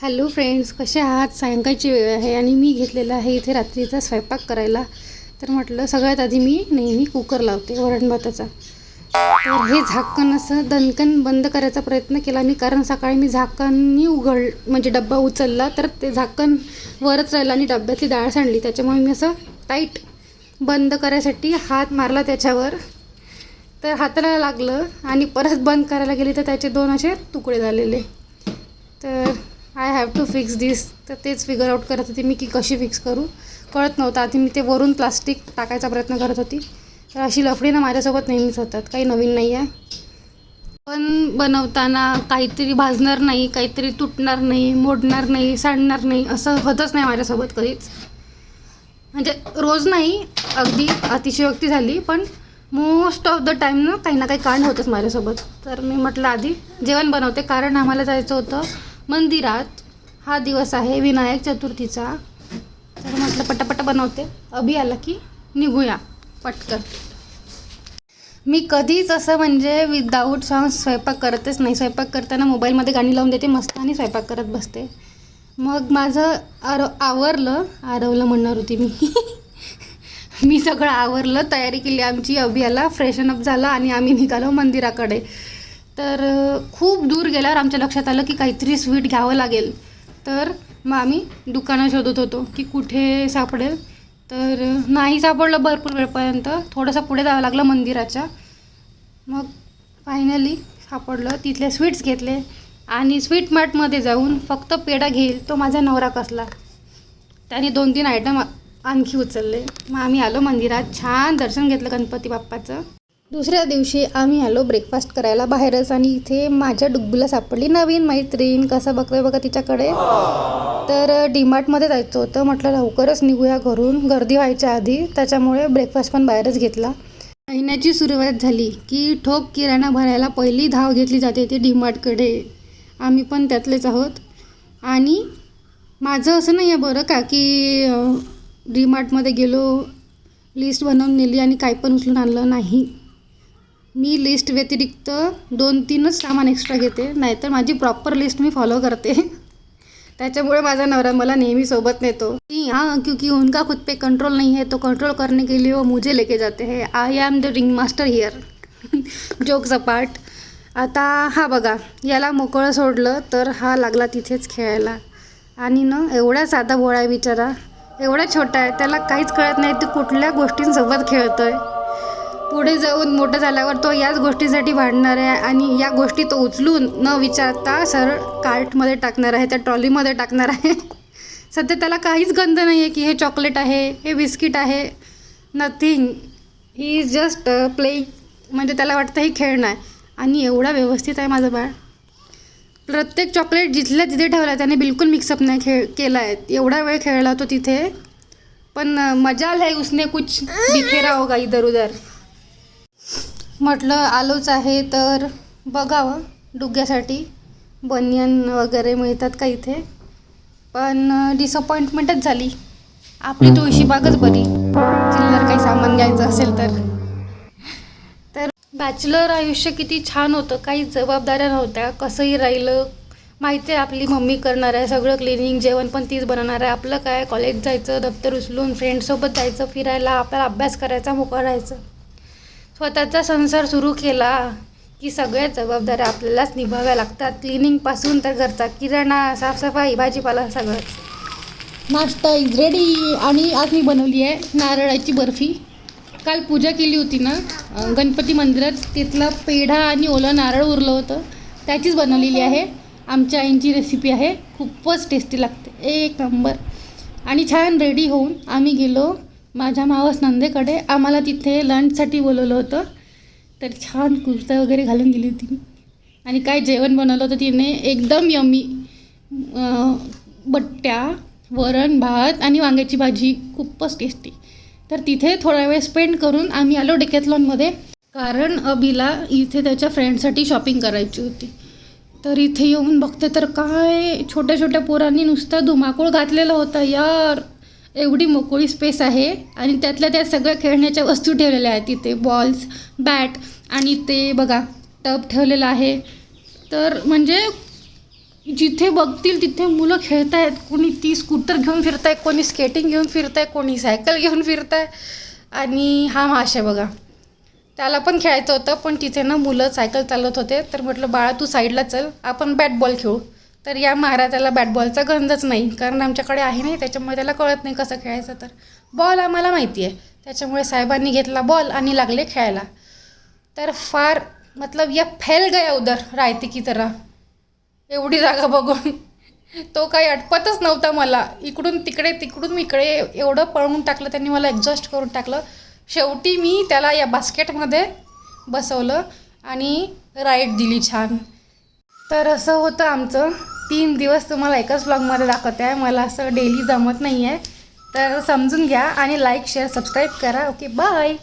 Hello friends कसे आहात? सायंकाळची वेळ आहे आणि मी घेतलेला आहे इथे रात्रीचा स्वयंपाक करायला. तर म्हटलं सगळ्यात आधी मी नेहमी कुकर लावते वरण भाताचा. तर हे झाकण असं दणकण बंद करायचा प्रयत्न केला मी कारण सकाळी मी झाकणनी उघड म्हणजे डब्बा उचलला तर ते झाकण वरच राहिलं आणि डब्यातली डाळ सांडली. त्याच्यामुळे मी असं टाईट बंद करायसाठी हात मारला त्याच्यावर. तर हाताला लागलं आणि परत बंद करायला गेली तर त्याचे दोन असे तुकडे झालेले. तर I have to fix this तर तेच फिगर आउट करत होती मी की कशी फिक्स करू. कळत नव्हतं. आधी मी ते वरून प्लास्टिक टाकायचा प्रयत्न करत होती. तर अशी लफडी ना माझ्यासोबत नेहमीच होतात. काही नवीन नाही आहे. पण बनवताना काहीतरी भाजणार नाही काहीतरी तुटणार नाही मोडणार नाही सांडणार नाही असं होतच नाही माझ्यासोबत कधीच. म्हणजे रोज नाही अगदी अतिशयोक्ती झाली पण मोस्ट ऑफ द टाईम ना काही ना काही कांड होतंच माझ्यासोबत. तर मी म्हटलं आधी जेवण बनवते. कारण आम्हाला जायचं होतं. मंदिरात हा दिवस आहे विनायक चतुर्थीचा. तर म्हटलं पटापट बनवते. अभि आला की निघूया. पटकन. मी कधीच असं म्हणजे विदाऊट सॉंग स्वयंपाक करतच नाही. स्वयंपाक करताना मोबाईलमध्ये गाणी लावून देते मस्त आणि स्वयंपाक करत बसते. मग माझं आर आवरलं. आरवलं म्हणणार होती मी. मी सगळं आवरलं तयारी केली. आमची अभियाला फ्रेशन अप झाला आणि आम्ही निघालो मंदिराकडे. तर खूप दूर गेल्यावर आमच्या लक्षात आलं की काहीतरी स्वीट घ्यावं लागेल. तर मग आम्ही दुकानं शोधत होतो की कुठे सापडेल. तर नाही सापडलं भरपूर वेळपर्यंत. थोडंसं पुढे जावं लागलं मंदिराच्या. मग फायनली सापडलं. तिथले स्वीट्स घेतले. आणि स्वीट मार्टमध्ये जाऊन फक्त पेढा घेईल तो माझा नवरा कसला. त्याने दोन तीन आयटम आणखी उचलले. मग आम्ही आलो मंदिरात. छान दर्शन घेतलं गणपती बाप्पाचं. दुसऱ्या दिवशी आम्ही आलो ब्रेकफास्ट करायला बाहेरच आणि इथे माझ्या डुग्गूला सापडली. नवीन मैत्रीण कसं बघतोय बघा तिच्याकडे. तर डीमार्टमध्ये जायचं होतं. म्हटलं लवकरच निघूया घरून. गर्दी व्हायच्या आधी. त्याच्यामुळे ब्रेकफास्ट पण बाहेरच घेतला. महिन्याची सुरुवात झाली की ठोक किराणा भरायला पहिली धाव घेतली जाते ती डीमार्टकडे. आम्ही पण त्यातलेच आहोत. आणि माझं असं नाही आहे बरं का की डीमार्टमध्ये गेलो लिस्ट बनवून नेली आणि काय पण उचलून आणलं नाही. मी लिस्ट व्यतिरिक्त दोन तीनच सामान एक्स्ट्रा घेते. नाहीतर माझी प्रॉपर लिस्ट मी फॉलो करते. त्याच्यामुळे माझा नवरा मला नेहमी सोबत नेतो. की हाँ क्योंकि उनका खुद पे कंट्रोल नहीं है तो कंट्रोल करने के लिए वो मुझे लेके जाते हैं. I am the ring master here jokes apart आता हा बघा याला मोकळं सोडलं तर हा लागला तिथेच खेळायला. आणि ना एवढा साधा भोळा आहे बिचारा. एवढा छोटा आहे त्याला काहीच कळत नाही ते कुठल्या गोष्टींसोबत खेळतो आहे पुढे जाऊन मोठं झाल्यावर तो याच गोष्टीसाठी भांडणार आहे आणि या गोष्टी तो उचलून न विचारता सरळ कार्टमध्ये टाकणार आहे त्या ट्रॉलीमध्ये टाकणार आहे. सध्या त्याला काहीच गंध नाही आहे की हे चॉकलेट आहे हे बिस्किट आहे. Nothing he is just playing म्हणजे त्याला वाटतं हे खेळणं आहे. आणि एवढा व्यवस्थित आहे माझं बाळ. प्रत्येक चॉकलेट जिथल्या तिथे ठेवला त्याने बिलकुल मिक्सअप नाही खेळ केला आहे एवढा वेळ खेळला तो तिथे. पण मजा मजाल है उसने कुछ बिखेरा होगा इधर उधर म्हटलं आलोच आहे तर बघावं. डुग्यासाठी बनियन वगैरे मिळतात का इथे? पण डिसअपॉइंटमेंटच झाली. आपली तुळशी बागच बरी. चिल्लर काही सामान घ्यायचं असेल तर. तर बॅचलर आयुष्य किती छान होतं. काही जबाबदाऱ्या नव्हत्या. कसंही राहिलं. माहिती आहे आपली मम्मी करणार आहे सगळं क्लिनिंग जेवण पण तीच बनवणार आहे. आपलं काय? कॉलेज जायचं दप्तर उचलून फ्रेंडसोबत जायचं फिरायला. आपल्याला अभ्यास करायचा मोकळं राहायचं. स्वतःचा संसार सुरू केला की सगळ्या जबाबदाऱ्या आपल्यालाच निभाव्या लागतात. क्लिनिंगपासून तर घरचा किराणा साफसफाई भाजीपाला सगळंच नाश्ता इज रेडी आणि आज मी बनवली आहे नारळाची बर्फी. काल पूजा केली होती ना गणपती मंदिरात. तिथला पेढा आणि ओलं नारळ उरलं होतं. त्याचीच बनवलेली आहे. आमच्या आईंची रेसिपी आहे. खूपच टेस्टी लागते. एक नंबर आणि छान रेडी होऊन आम्ही गेलो माझ्या मावस नंदेकडे आम्हाला तिथे लंचसाठी बोलवलं होतं. तर छान कुर्ता वगैरे घालून गेली होती. आणि काय जेवण बनवलं होतं तिने? एकदम यमी बट्ट्या वरण भात आणि वांग्याची भाजी. खूपच टेस्टी तर तिथे थोडा वेळ स्पेंड करून आम्ही आलो डेकॅथलॉनमध्ये कारण अभिला इथे त्याच्या फ्रेंडसाठी शॉपिंग करायची होती. तर इथे येऊन बघते तर काय छोट्या छोट्या पोरांनी नुसता धुमाकूळ घातलेला होता यार. एवढी मोकळी स्पेस आहे. आणि त्यातल्या त्या सगळ्या खेळण्याच्या वस्तू ठेवलेल्या आहेत. तिथे बॉल्स बॅट आणि ते बघा टब ठेवलेला आहे. तर म्हणजे जिथे बघतील तिथे मुलं खेळत आहेत कोणी ती स्कूटर घेऊन फिरत आहे कोणी स्केटिंग घेऊन फिरत आहे कोणी सायकल घेऊन फिरत आहे आणि हा माशा बघा. त्याला पण खेळायचं होतं पण तिथे ना मुलं सायकल चालवत होते. तर म्हटलं बाळा तू साईडला चल. आपण बॅट बॉल खेळू. तर या महाराजाला बॅट बॉलचा गंधच नाही. कारण आमच्याकडे आहे नाही त्याच्यामुळे त्याला कळत नाही कसं खेळायचं तर. बॉल आम्हाला माहिती आहे. त्याच्यामुळे साहेबांनी घेतला बॉल आणि लागले खेळायला. तर फार मतलब या फैल गया उदर रायते की तरह. एवढी जागा बघून. तो काही अटपतच नव्हता मला. इकडून तिकडे तिकडून इकडे एवढं पळवून टाकलं त्यांनी मला एक्झॉस्ट करून टाकलं. शेवटी मी त्याला या बास्केटमध्ये बसवलं आणि राईड दिली छान. तर असं होतं आमचं. तीन दिवस तुम्हाला एकाच ब्लॉगमध्ये दाखवते आहे. मला असं डेली जमत नाही आहे तर समजून घ्या आणि लाईक शेअर सबस्क्राईब करा. Okay bye